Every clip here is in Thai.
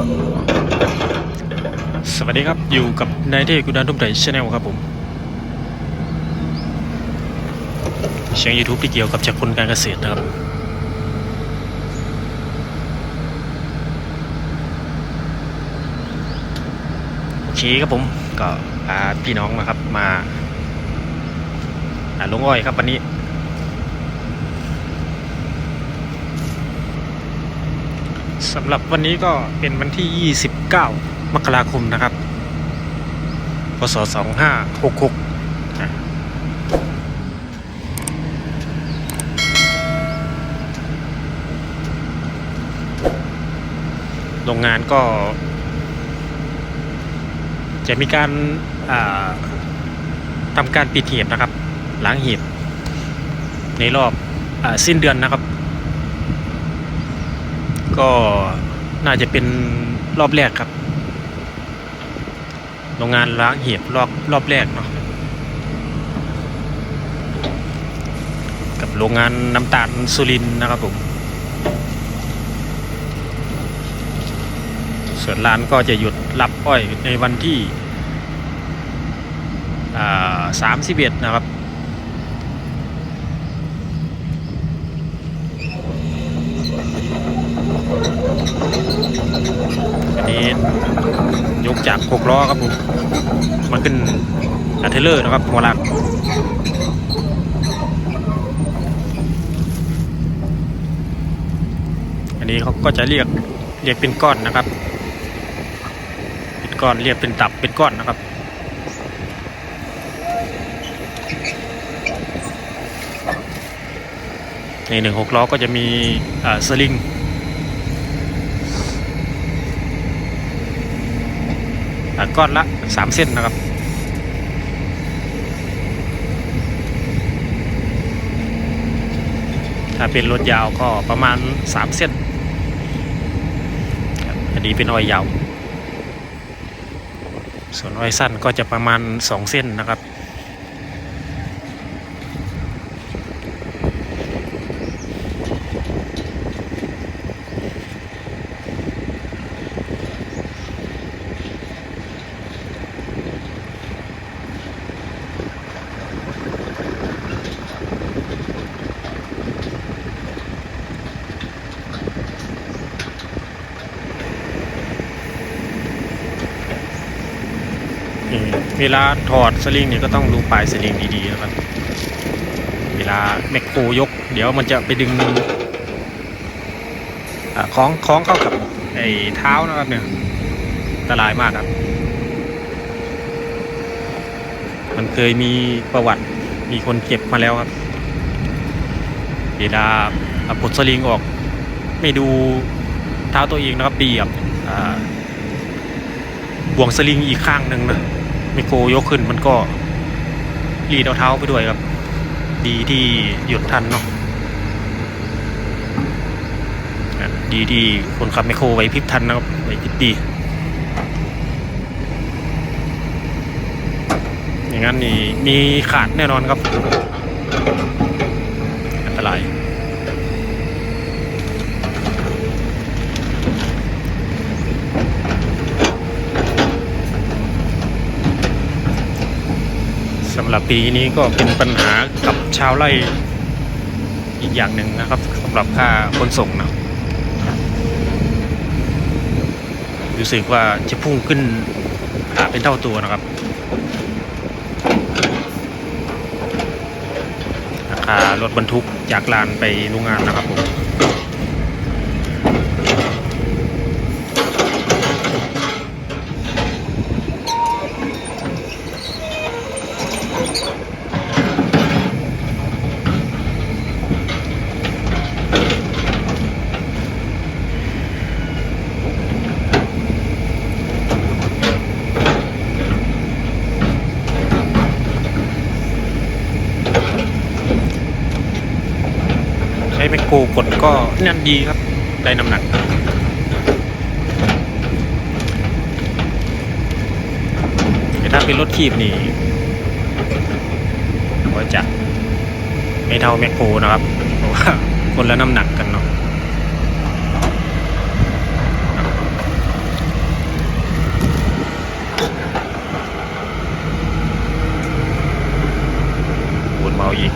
สวัสดีครับอยู่กับนายเทพกุณันทุ่มไทยชาแนลครับผมช่อง YouTube ที่เกี่ยวกับจากคนการเกษตรนะครับโอเคครับผมก็พาพี่น้องนะครับมาอ่าลงอ้อยครับวันนี้ สำหรับวันนี้ก็เป็นวันที่ 29 มกราคมนะครับ พศ 2566 โรงงานก็ จะมีการาทำการปิดหีบนะครับล้างหีบในรอบอสิ้นเดือนนะครับ ก็น่าจะเป็นรอบแรกครับ โรงงานล้างเหีบรอบรอบแรกเนาะกับโรงงานน้ำตาลสุรินนะครับผมส่วนร้านก็จะหยุดรับอ้อยในวันที่สามสิบเอ็ดนะครับ อันนี้ยก จากหกล้อครับผมมาขึ้นอัเทเลอร์นะครับหัวหลักอันนี้เขาก็จะเรียกเรียกเป็นก้อนนะครับ เป็นก้อนเรียกเป็นตับเป็นก้อนนะครับในหนึ่งหกล้อก็จะมีอ่าสลิง อ่า ก้อนละสามเส้นนะครับถ้าเป็นรถยาวก็ประมาณสามเส้น อันนี้เป็นอ้อยยาว ส่วนอ้อยสั้นก็จะประมาณสองเส้นนะครับ เวลาถอดสลิงเนี่ยก็ต้องดูปลายสลิงดีๆนะครับเวลาแมคโครยก เดี๋ยวมันจะไปดึงคล้องคล้องเข้ากับไอ้เท้านะครับเนี่ยอันตรายมากครับ มันเคยมีประวัติมีคนเจ็บมาแล้วครับ เวลาปลดสลิงออก ไม่ดูเท้าตัวเองนะครับเบียบบ่วงสลิงอีกข้างหนึ่งนะ ไมโครยกขึ้นมันก็รีดเอาเท้าไปด้วยครับ ดีที่หยุดทันเนาะดีที่คนขับไมโครไว้พริบทันนะครับไว้พริบดีอย่างนั้นนี่มีขาดแน่นอนครับ อันตราย หรับปีนี้ก็เป็นปัญหากับชาวไร่อีกอย่างหนึ่งนะครับสำหรับค่าขนส่งนะรู้สึกว่าจะพุ่งขึ้นหาเป็นเท่าตัวนะครับราคารถบรรทุกจากลานไปโรงงานนะครับผม กดก็แน่นดีครับ ได้น้ำหนัก แต่ถ้าเป็นรถขีบนี่ก็จะไม่เท่าแมคโครนะครับ เพราะว่าคนละน้ำหนักกันเนาะปูนเมาอีก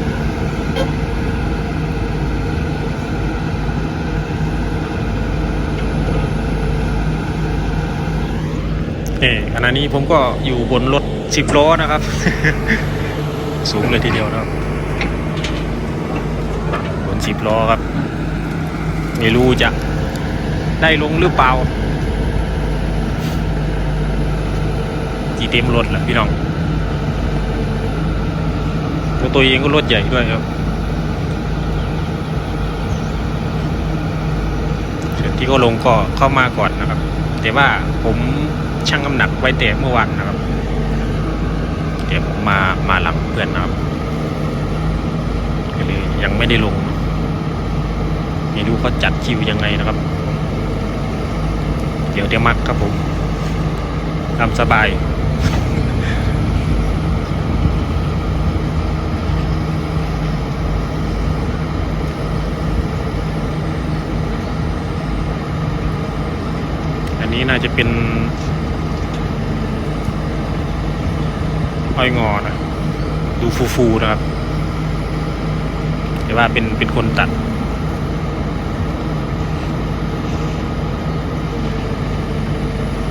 ณะนี้ผมก็อยู่บนรถสิบล้อนะครับ สูงเลยทีเดียวนะครับ บนสิบล้อครับ ไม่รู้จะได้ลงหรือเปล่าจีเต็มรถแหละพี่น้องแล้วตัวเองก็รถใหญ่ด้วยครับส่วนที่ก็ลงก็เข้ามาก่อนนะครับ แต่ว่าผม ชั่งน้ำหนักไว้แต่เมื่อวานนะครับ เดี๋ยวผมมามาหลังเพื่อนนะครับก็เลยยังไม่ได้ลงไม่รู้เขาจัดคิวยังไงนะครับ เดี๋ยวเดี๋ยวมักครับผมทำสบายอันนี้น่าจะเป็น อ้อยงอนะดูฟูๆนะครับแต่ว่าเป็นเป็นคนตัด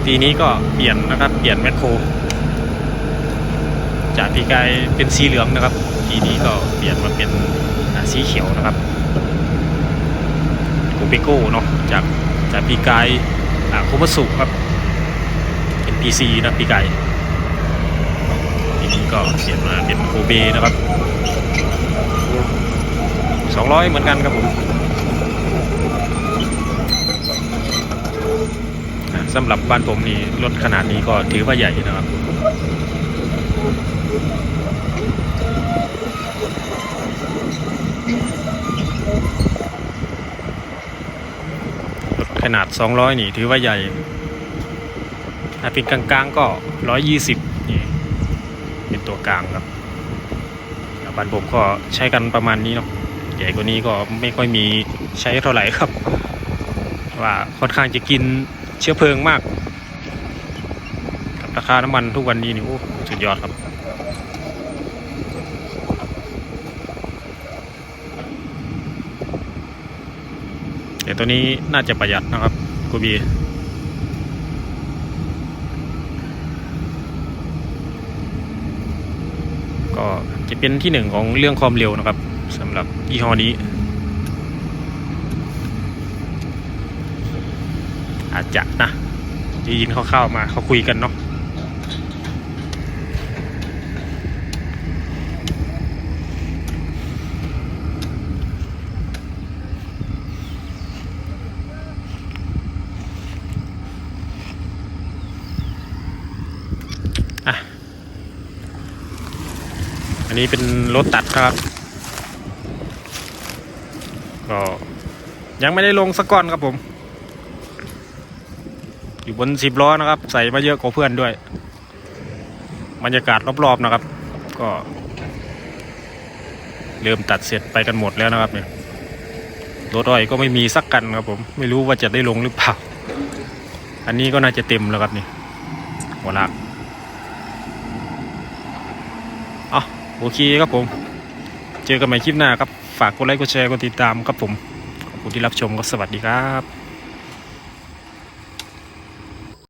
ปีนี้ก็เปลี่ยนนะครับ เปลี่ยนแมคโคร จากปีกายเป็นสีเหลืองนะครับปีนี้ก็เปลี่ยนมาเป็นสีเขียวนะครับโกเปโก้เนาะจากจากปีกายอ่าโคมาสุครับเป็น PC นะปีกาย ก็เปลี่ยนมาเป็นโกเบนะครับ200เหมือนกันครับผมสำหรับบ้านผมนี่รถขนาดนี้ก็ถือว่าใหญ่นะครับรถขนาด 200 นี่ถือว่าใหญ่ ถ้าเป็นกลางๆก็ 120นี่เป็นตัว กลางครับบ้านผมก็ใช้กันประมาณนี้เนาะใหญ่กว่านี้ก็ไม่ค่อยมีใช้เท่าไหร่ครับ ว่าค่อนข้างจะกินเชื้อเพลิงมากกับราคาน้ำมันทุกวันนี้นี่โอ้สุดยอดครับแต่ตัวนี้น่าจะประหยัดนะครับกูบีก็ จะเป็นที่หนึ่งของเรื่องความเร็วนะครับสำหรับยี่ห้อนี้ อาจจะนะยินเขาเข้าๆมาเขาคุยกันเนาะ อันนี้เป็นรถตัดครับ ก็ยังไม่ได้ลงสักก้อนครับผม อยู่บนสิบล้อนะครับ ใส่มาเยอะกว่าเพื่อนด้วย บรรยากาศรอบๆนะครับ ก็เริ่มตัดเสร็จไปกันหมดแล้วนะครับเนี่ยรถอ้อยก็ไม่มีสักกันครับผม ไม่รู้ว่าจะได้ลงหรือเปล่า อันนี้ก็น่าจะเต็มแล้วครับนี่หัวลากเอา โอเคครับผม เจอกันใหม่คลิปหน้าครับ ฝากกดไลค์กดแชร์กดติดตามครับผม ขอบคุณที่รับชมก็สวัสดีครับ